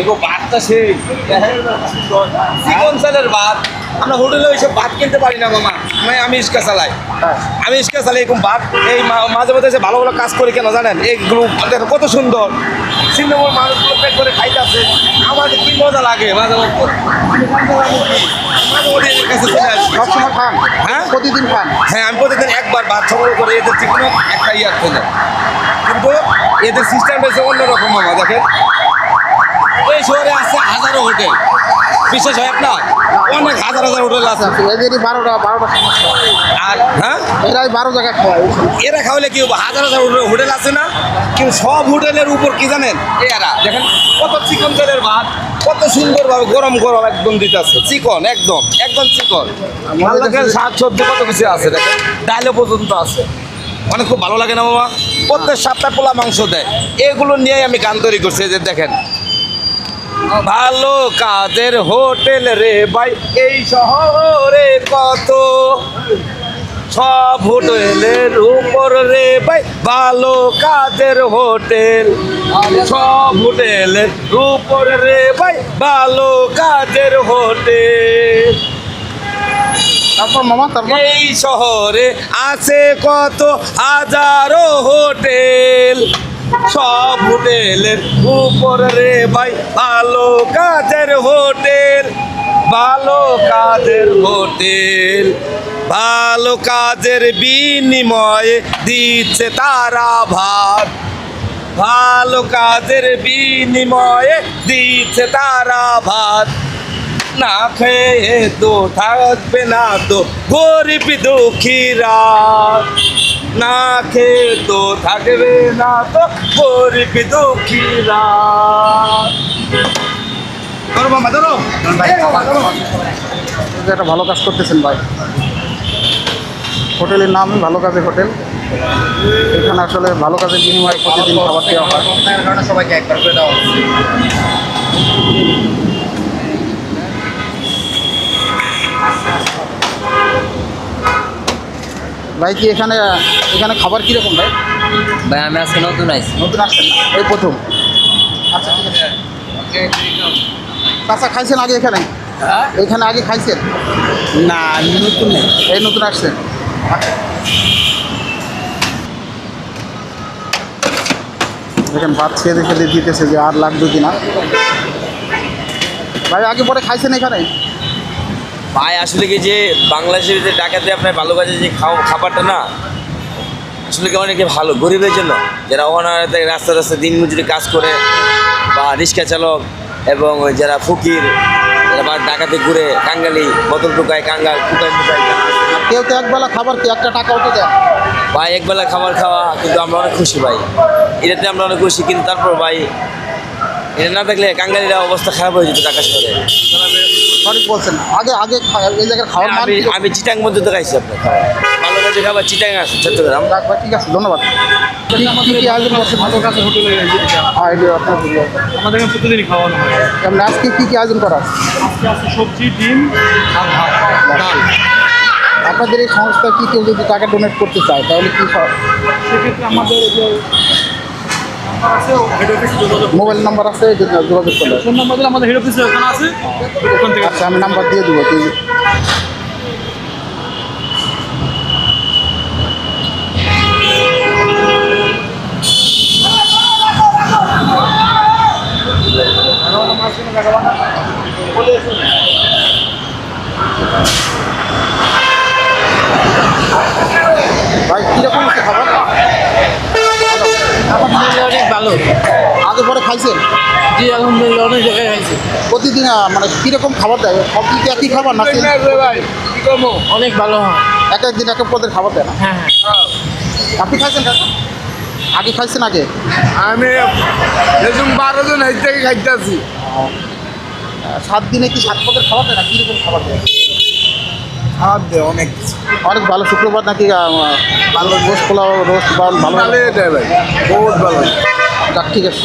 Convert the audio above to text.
এগো ভাতটা সেই। চিকন চালের ভাত। আমরা হোটেলে ওইসব ভাত কিনতে পারি না মামা। আমি আমি ইস্কা চালাই। হ্যাঁ। আমি ইস্কা চালাই এরকম ভাত। এই মাঝে মাঝে ভালো ভালো কাজ করে কেন জানেন? এইগুলো দেখো কত সুন্দর। সিনেমার মানুষগুলো পেট করে খাইতেছে। আমার যে কি মজা লাগে মাঝে মধ্যে। মাঝে। সবসময় খান? হ্যাঁ? প্রতিদিন খান? হ্যাঁ আমি প্রতিদিন একবার ভাত সংগ্রহ করে এদের চিকন একটা ইয়ার থেকে কিন্তু এদের সিস্টেম হয়েছে অন্যরকম হয়, দেখেন। এই শহরে আছে হাজারো হোটেল বিশেষ হয় আপনার? অনেক হাজার হাজার হোটেল আছে। এদেরই বারোটা বারোটা আর হ্যাঁ? এরাই বারো জায়গায় খাওয়ায় এরা খাওয়ালে কি হব? হাজার হাজার হোটেল- আছে না? কিন্তু সব হোটেলের উপর কি জানেন? এরা দেখেন কত চিকন তেলের ভাত কত সুন্দরভাবে গরম গরম একদম দিতেছে চিকন একদম একদম চিকন। শাক সবজি কত কিছু আছে দেখেন। ডাইলে পর্যন্ত আছে। অনেক খুব ভালো লাগে না বাবা প্রত্যেক সপ্তাহে পোলা মাংস দেয়। এগুলো নিয়েই আমি গান তৈরি করছি যে দেখেন। ভালো কাজের হোটেল রে ভাই এই শহরে কত? সব হোটেলের উপর রে ভাই ভালো কাজের হোটেল। সব হোটেলের উপর রে ভাই ভালো কাজের হোটেল। তারপর মামা তারপর? এই শহরে আছে কত হাজারো হোটেল। সব হোটেলের উপর রে ভাই, ভালো কাজের হোটেল, ভালো কাজের হোটেল, ভালো কাজের বিনিময়ে দিচ্ছে তারা ভাত। ভালো কাজের বিনিময়ে দিচ্ছে তারা ভাত। না খেয়ে তো থাকবে না তো গরিব দুঃখীরা। না খেয়ে তো থাকবে না তো গরিব দুঃখীরা। একটা ভালো কাজ করতেছেন ভাই। হোটেলের নামই ভালো কাজের হোটেল। এখানে আসলে ভালো কাজের বিনিময়ে প্রতিদিন খাবার দেওয়া হয়। কারণে সবাইকে একবার করে দেওয়া ভাই কি এখানে এখানে খাবার কীরকম ভাই? ভাই আমি আজকে নতুন আইছি। নতুন আসছেন? এই প্রথম। আচ্ছা ঠিক আছে। চাচা খাইছেন আগে এখানে? এখানে আগে খাইছেন? না নতুন নেই। এই নতুন আসছেন। দেখেন ভাত খেয়ে খেতে দিতেছে যে আর লাগবে কিনা। ভাই আগে পরে খাইছেন এখানে? ভাই আসলে কি যে বাংলাদেশের যে ডাকাতে আপনার ভালো কাজে যে খাও খাবারটা না আসলে কি অনেকে ভালো গরিবের জন্য। যারা অনাহারে রাস্তা রাস্তা দিন মজুরি কাজ করে বা রিক্সা চালক এবং যারা ফকির যারা বা ডাকাতে ঘুরে কাঙ্গালি বোতল টুকায় কাঙ্গাল টুকায় টুকায় কেউ তো একবেলা খাবার কি একটা টাকাও তো দেয় ভাই একবেলা খাবার খাওয়া কিন্তু আমরা অনেক খুশি ভাই। এটাতে আমরা অনেক খুশি কিন্তু তারপর ভাই এটা না থাকলে কাঙ্গালিরা অবস্থা খারাপ হয়ে যেত ঢাকা শহরে। সঠিক বলছেন। আগে আগে এই জায়গার খাওয়ার মান আমি চিটাং মধ্যে তো খাইছি আপনার ভালো কাজে খাবার চিটাং আছে চট্টগ্রাম। ঠিক আছে ধন্যবাদ। কি কি হ্যাঁ এটা আমাদের প্রতিদিনই খাওয়ানো হয়। আজকে কি কি আয়োজন করা? আজকে সবজি ডিম আর ডাল। আপনাদের এই সংস্থায় কি কেউ যদি টাকা ডোনেট করতে চায় তাহলে কি সেক্ষেত্রে আমাদের যে নাম্বার আছে হেড অফিস যোগাযোগ মোবাইল নাম্বার আছে যোগাযোগ করলে। ফোন নাম্বার দিলে আমাদের হেড অফিসে ওখানে আছে ওখান থেকে আচ্ছা আমি নাম্বার দিয়ে দেবো তুই ভাই কীরকম হচ্ছে খাবার আলহামদুলিল্লাহ অনেক ভালো। আগে পরে খাইছেন? জি আলহামদুলিল্লাহ অনেক জায়গায় খাইছি। প্রতিদিন আহ, মানে কীরকম খাবার দেয়? সব কি একই খাবার না অনেক ভালো হয়। এক একদিন এক এক পদের খাবার দেয় না? হ্যাঁ হ্যাঁ। আপনি খাইছেন কাকা? আগে খাইছেন আগে? আমি এরকম বারো জন এই থেকে খাইতেছি। আহ, সাত দিনে কি সাত পদের খাবার দেয় না? কীরকম খাবার দেয়? খাবার দেয় অনেক অনেক ভালো। শুক্রবার নাকি আহ, ভালো রোজ পোলাও রোজ ভালো। ভালো দেয় ভাই বহুত ভালো। যাক ঠিক আছে